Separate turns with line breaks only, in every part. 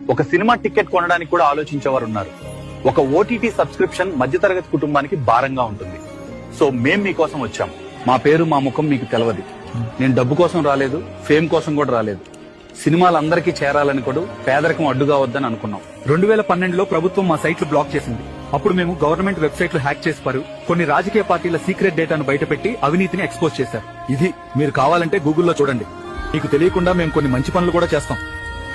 ఒక cinema ticket కొనడానికి కూడా ఆలోచించేవారు ఉన్నారు ఒక ఓటీటీ సబ్స్క్రిప్షన్ మధ్యతరగతి కుటుంబానికి భారంగా ఉంటుంది. సో మేం మీకోసం వచ్చాం. మా పేరు మా ముఖం మీకు తెలవదు. నేను డబ్బు కోసం రాలేదు ఫేమ్ కోసం కూడా రాలేదు. సినిమాలు అందరికీ చేరాలని కూడా పేదరికం అడ్డుగా వద్దని అనుకున్నాం.
రెండు వేల పన్నెండులో ప్రభుత్వం మా సైట్లు బ్లాక్ చేసింది. అప్పుడు మేము గవర్నమెంట్ వెబ్సైట్లు హ్యాక్ చేసిపారు కొన్ని రాజకీయ పార్టీల సీక్రెట్ డేటాను బయటపెట్టి అవినీతిని ఎక్స్పోజ్ చేశారు. ఇది మీరు కావాలంటే గూగుల్లో చూడండి. మీకు తెలియకుండా మేము కొన్ని మంచి పనులు కూడా చేస్తాం.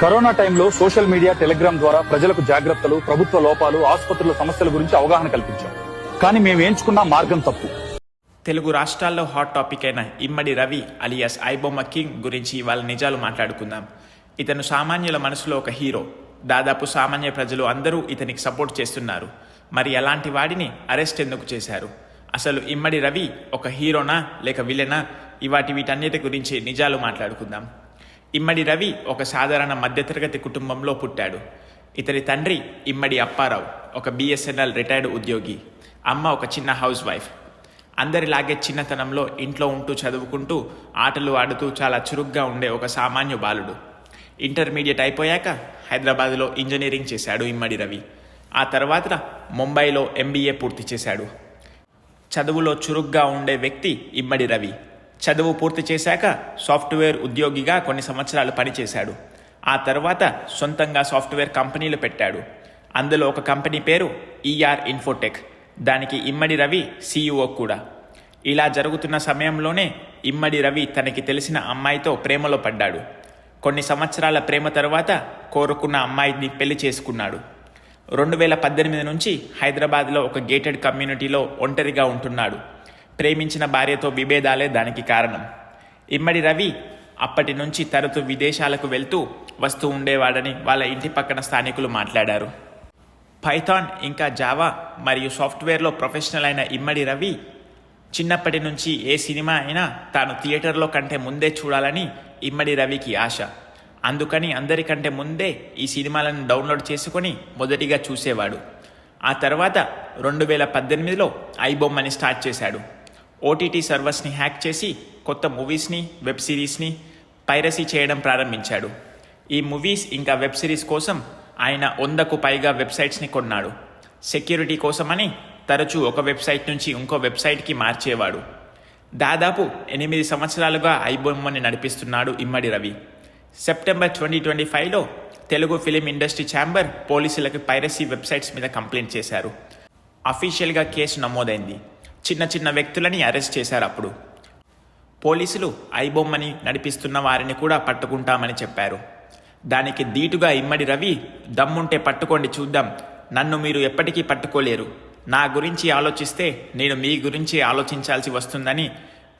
కరోనా టైంలో సోషల్ మీడియా టెలిగ్రామ్ ద్వారా ప్రజలకు జాగ్రత్తలు ప్రభుత్వ లోపాలు ఆసుపత్రుల సమస్యల గురించి అవగాహన కల్పించాం. కానీ మేము ఎంచుకున్న మార్గం తప్పు.
తెలుగు రాష్ట్రాల్లో హాట్ టాపిక్ అయిన ఇమ్మడి రవి అలియాస్ ఐబొమ్మ కింగ్ గురించి ఇవాళ నిజాలు మాట్లాడుకుందాం. ఇతను సామాన్యుల మనసులో ఒక హీరో. దాదాపు సామాన్య ప్రజలు అందరూ ఇతనికి సపోర్ట్ చేస్తున్నారు. మరి అలాంటి వాడిని అరెస్ట్ ఎందుకు చేశారు? అసలు ఇమ్మడి రవి ఒక హీరోనా లేక విలనా? ఇవాటి వీటన్నిటి గురించి నిజాలు మాట్లాడుకుందాం. ఇమ్మడి రవి ఒక సాధారణ మధ్యతరగతి కుటుంబంలో పుట్టాడు. ఇతని తండ్రి ఇమ్మడి అప్పారావు ఒక బిఎస్ఎన్ఎల్ రిటైర్డ్ ఉద్యోగి. అమ్మ ఒక చిన్న హౌస్ వైఫ్. అందరిలాగే చిన్నతనంలో ఇంట్లో ఉంటూ చదువుకుంటూ ఆటలు ఆడుతూ చాలా చురుగ్గా ఉండే ఒక సామాన్య బాలుడు. ఇంటర్మీడియట్ అయిపోయాక హైదరాబాద్లో ఇంజనీరింగ్ చేశాడు ఇమ్మడి రవి. ఆ తర్వాత ముంబైలో ఎంబీఏ పూర్తి చేశాడు. చదువులో చురుగ్గా ఉండే వ్యక్తి ఇమ్మడి రవి. చదువు పూర్తి చేశాక సాఫ్ట్వేర్ ఉద్యోగిగా కొన్ని సంవత్సరాలు పనిచేశాడు. ఆ తర్వాత సొంతంగా సాఫ్ట్వేర్ కంపెనీలు పెట్టాడు. అందులో ఒక కంపెనీ పేరు ఈఆర్ ఇన్ఫోటెక్ దానికి ఇమ్మడి రవి సీఈఓ కూడా. ఇలా జరుగుతున్న సమయంలోనే ఇమ్మడి రవి తనకి తెలిసిన అమ్మాయితో ప్రేమలో పడ్డాడు. కొన్ని సంవత్సరాల ప్రేమ తర్వాత కోరుకున్న అమ్మాయిని పెళ్ళి చేసుకున్నాడు. రెండు వేల పద్దెనిమిది నుంచి హైదరాబాద్లో ఒక గేటెడ్ కమ్యూనిటీలో ఒంటరిగా ఉంటున్నాడు. ప్రేమించిన భార్యతో విభేదాలే దానికి కారణం. ఇమ్మడి రవి అప్పటి నుంచి తరచు విదేశాలకు వెళ్తూ వస్తూ ఉండేవాడని వాళ్ళ ఇంటి పక్కన స్థానికులు మాట్లాడారు. పైథాన్ ఇంకా జావా మరియు సాఫ్ట్వేర్లో ప్రొఫెషనల్ అయిన ఇమ్మడి రవి చిన్నప్పటి నుంచి ఏ సినిమా అయినా తాను థియేటర్లో కంటే ముందే చూడాలని ఇమ్మడి రవికి ఆశ. అందుకని అందరికంటే ముందే ఈ సినిమాలను డౌన్లోడ్ చేసుకొని మొదటిగా చూసేవాడు. ఆ తర్వాత రెండు వేల పద్దెనిమిదిలో ఐబొమ్మని స్టార్ట్ చేశాడు. ఓటీటీ సర్వర్స్ని హ్యాక్ చేసి కొత్త మూవీస్ని వెబ్ సిరీస్ని పైరసీ చేయడం ప్రారంభించాడు. ఈ మూవీస్ ఇంకా వెబ్ సిరీస్ కోసం ఆయన వందకు పైగా వెబ్సైట్స్ని కొన్నాడు. సెక్యూరిటీ కోసమని తరచూ ఒక వెబ్సైట్ నుంచి ఇంకో వెబ్సైట్కి మార్చేవాడు. దాదాపు ఎనిమిది సంవత్సరాలుగా ఐబొమ్మని నడిపిస్తున్నాడు Immadi Ravi. September twenty twenty ఫైవ్లో తెలుగు ఫిలిం ఇండస్ట్రీ ఛాంబర్ పోలీసులకు పైరసీ వెబ్సైట్స్ మీద కంప్లైంట్ చేశారు. అఫీషియల్గా కేసు నమోదైంది. చిన్న చిన్న వ్యక్తులని అరెస్ట్ చేశారు అప్పుడు. పోలీసులు ఐబొమ్మని నడిపిస్తున్న వారిని కూడా పట్టుకుంటామని చెప్పారు. దానికి ధీటుగా ఇమ్మడి రవి దమ్ముంటే పట్టుకోండి చూద్దాం. నన్ను మీరు ఎప్పటికీ పట్టుకోలేరు. నా గురించి ఆలోచిస్తే నేను మీ గురించి ఆలోచించాల్సి వస్తుందని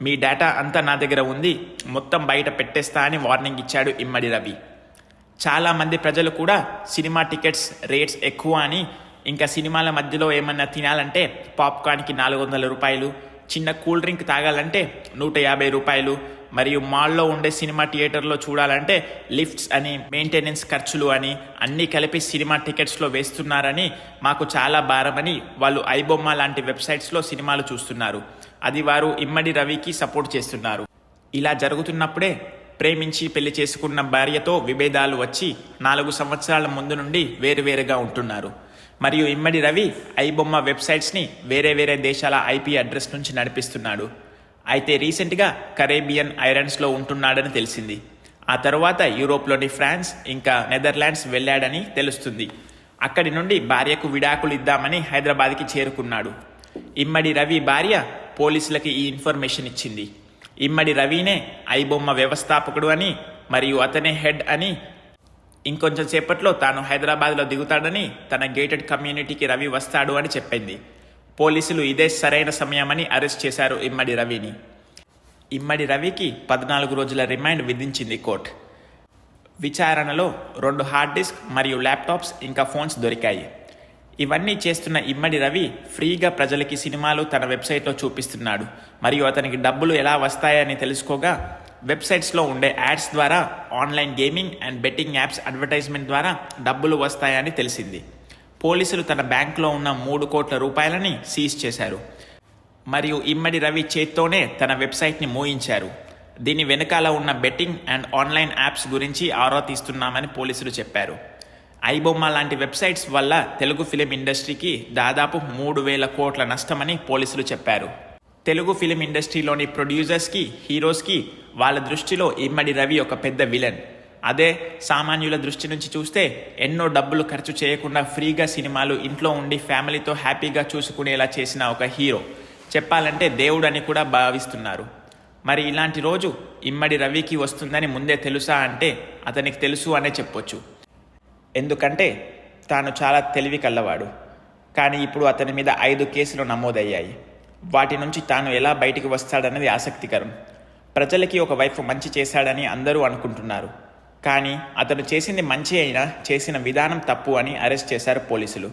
మీ డేటా అంతా నా దగ్గర ఉంది మొత్తం బయట పెట్టేస్తా అని వార్నింగ్ ఇచ్చాడు ఇమ్మడి రవి. చాలామంది ప్రజలు కూడా సినిమా టికెట్స్ రేట్స్ ఎక్కువ అని ఇంకా సినిమాల మధ్యలో ఏమన్నా తినాలంటే పాప్కార్న్కి నాలుగు వందల రూపాయలు చిన్న కూల్ డ్రింక్ తాగాలంటే నూట యాభై రూపాయలు మరియు మాల్లో ఉండే సినిమా థియేటర్లో చూడాలంటే లిఫ్ట్స్ అని మెయింటెనెన్స్ ఖర్చులు అని అన్నీ కలిపి సినిమా టికెట్స్లో వేస్తున్నారని మాకు చాలా భారమని వాళ్ళు ఐబొమ్మ లాంటి వెబ్సైట్స్లో సినిమాలు చూస్తున్నారు. అది వారు ఇమ్మడి రవికి సపోర్ట్ చేస్తున్నారు. ఇలా జరుగుతున్నప్పుడే ప్రేమించి పెళ్ళి చేసుకున్న భార్యతో విభేదాలు వచ్చి నాలుగు సంవత్సరాల ముందు నుండి వేరువేరుగా ఉంటున్నారు. మరియు ఇమ్మడి రవి ఐబొమ్మ వెబ్సైట్స్ని వేరే వేరే దేశాల ఐపీ అడ్రస్ నుంచి నడిపిస్తున్నాడు. అయితే రీసెంట్గా కరేబియన్ ఐరన్స్లో ఉంటున్నాడని తెలిసింది. ఆ తర్వాత యూరోప్లోని ఫ్రాన్స్ ఇంకా నెదర్లాండ్స్ వెళ్ళాడని తెలుస్తుంది. అక్కడి నుండి భార్యకు విడాకులు ఇద్దామని హైదరాబాద్కి చేరుకున్నాడు. ఇమ్మడి రవి భార్య పోలీసులకి ఈ ఇన్ఫర్మేషన్ ఇచ్చింది. ఇమ్మడి రవినే ఐబొమ్మ వ్యవస్థాపకుడు అని మరియు అతనే హెడ్ అని ఇంకొంచెం సేపట్లో తాను హైదరాబాద్లో దిగుతాడని తన గేటెడ్ కమ్యూనిటీకి రవి వస్తాడు అని చెప్పింది. పోలీసులు ఇదే సరైన సమయమని అరెస్ట్ చేశారు ఇమ్మడి రవిని. ఇమ్మడి రవికి పద్నాలుగు రోజుల రిమాండ్ విధించింది కోర్టు. విచారణలో రెండు హార్డ్ డిస్క్ మరియు ల్యాప్టాప్స్ ఇంకా ఫోన్స్ దొరికాయి. ఇవన్నీ చేస్తున్న ఇమ్మడి రవి ఫ్రీగా ప్రజలకి సినిమాలు తన వెబ్సైట్లో చూపిస్తున్నాడు. మరియు అతనికి డబ్బులు ఎలా వస్తాయని తెలుసుకోగా వెబ్సైట్స్లో ఉండే యాడ్స్ ద్వారా online gaming and betting apps advertisement ద్వారా డబ్బులు వస్తాయని తెలిసింది. పోలీసులు తన బ్యాంకులో ఉన్న మూడు కోట్ల రూపాయలని సీజ్ చేశారు. మరియు ఇమ్మడి రవి చేత్తోనే తన వెబ్సైట్ని మోయించారు. దీని వెనకాల ఉన్న బెట్టింగ్ అండ్ ఆన్లైన్ యాప్స్ గురించి ఆరా తీస్తున్నామని పోలీసులు చెప్పారు. ఐబొమ్మ లాంటి వెబ్సైట్స్ వల్ల తెలుగు ఫిలిం ఇండస్ట్రీకి దాదాపు మూడు వేల కోట్ల నష్టమని పోలీసులు చెప్పారు. తెలుగు ఫిలిం ఇండస్ట్రీలోని ప్రొడ్యూసర్స్కి హీరోస్కి వాళ్ళ దృష్టిలో ఇమ్మడి రవి ఒక పెద్ద విలన్. అదే సామాన్యుల దృష్టి నుంచి చూస్తే ఎన్నో డబ్బులు ఖర్చు చేయకుండా ఫ్రీగా సినిమాలు ఇంట్లో ఉండి ఫ్యామిలీతో హ్యాపీగా చూసుకునేలా చేసిన ఒక హీరో. చెప్పాలంటే దేవుడు అని కూడా భావిస్తున్నారు. మరి ఇలాంటి రోజు ఇమ్మడి రవికి వస్తుందని ముందే తెలుసా అంటే అతనికి తెలుసు అనే చెప్పొచ్చు. ఎందుకంటే తాను చాలా తెలివి కల్లవాడు కానీ ఇప్పుడు అతని మీద ఐదు కేసులు నమోదయ్యాయి. వాటి నుంచి తాను ఎలా బయటికి వస్తాడన్నది ఆసక్తికరం. ప్రజలకి ఒకవైపు మంచి చేశాడని అందరూ అనుకుంటున్నారు. కానీ అతను చేసింది మంచి అయినా చేసిన విధానం తప్పు అని అరెస్ట్ చేశారు పోలీసులు.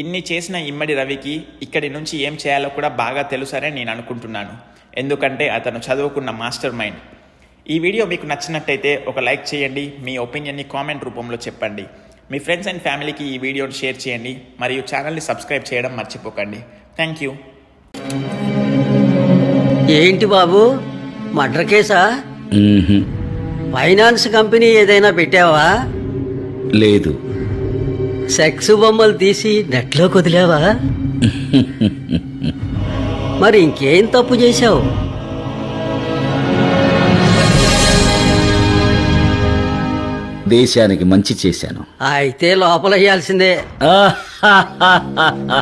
ఇన్ని చేసిన ఇమ్మడి రవికి ఇక్కడి నుంచి ఏం చేయాలో కూడా బాగా తెలుసనే నేను అనుకుంటున్నాను. ఎందుకంటే అతను చదువుకున్న మాస్టర్ మైండ్. ఈ వీడియో మీకు నచ్చినట్టయితే ఒక లైక్ చేయండి మీ ఒపీనియన్ని కామెంట్ రూపంలో చెప్పండి. మీ ఫ్రెండ్స్ అండ్ ఫ్యామిలీకి ఈ వీడియోని షేర్ చేయండి మరియు ఛానల్ని సబ్స్క్రైబ్ చేయడం మర్చిపోకండి. Thank you.
ఏంటి బాబు? మర్డర్ కేసా. ఫైనాన్స్ కంపెనీ ఏదైనా పెట్టావా?
లేదు.
సెక్స్ బొమ్మలు తీసి నెట్లో కుదిలేవా మరి ఇంకేం తప్పు చేశావు?
దేశానికి మంచి చేశాను.
అయితే లోపల వేయాల్సిందే
ఆహాహాహాహా.